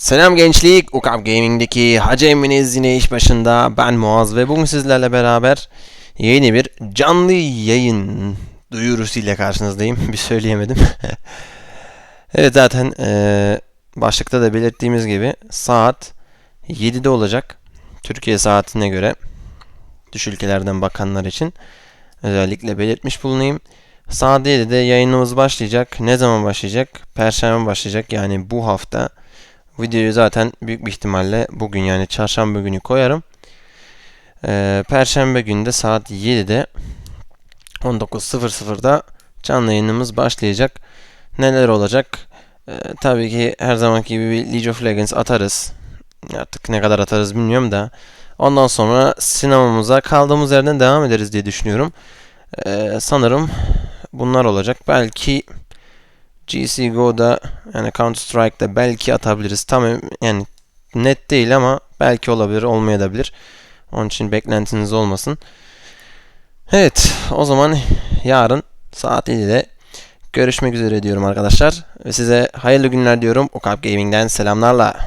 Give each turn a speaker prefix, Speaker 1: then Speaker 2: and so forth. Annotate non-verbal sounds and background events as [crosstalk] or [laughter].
Speaker 1: Selam gençlik, Ukap Gaming'deki Hacı Eminiz yine iş başında. Ben Muaz ve bugün sizlerle beraber yeni bir canlı yayın duyurusuyla karşınızdayım. [laughs] Bir söyleyemedim. [laughs] evet zaten eee, başlıkta da belirttiğimiz gibi saat 7'de olacak. Türkiye saatine göre dış ülkelerden bakanlar için özellikle belirtmiş bulunayım. Saat 7'de yayınımız başlayacak. Ne zaman başlayacak? Perşembe başlayacak. Yani bu hafta Videoyu zaten büyük bir ihtimalle bugün yani çarşamba günü koyarım. Ee, Perşembe günü de saat 7'de 19.00'da canlı yayınımız başlayacak. Neler olacak? Ee, tabii ki her zamanki gibi bir League of Legends atarız. Artık ne kadar atarız bilmiyorum da. Ondan sonra sinemamıza kaldığımız yerden devam ederiz diye düşünüyorum. Ee, sanırım bunlar olacak. Belki GCGO'da yani Counter Strike'da belki atabiliriz. Tam yani net değil ama belki olabilir, olmayabilir. Onun için beklentiniz olmasın. Evet, o zaman yarın saat 7'de görüşmek üzere diyorum arkadaşlar. Ve size hayırlı günler diyorum. Okap Gaming'den selamlarla.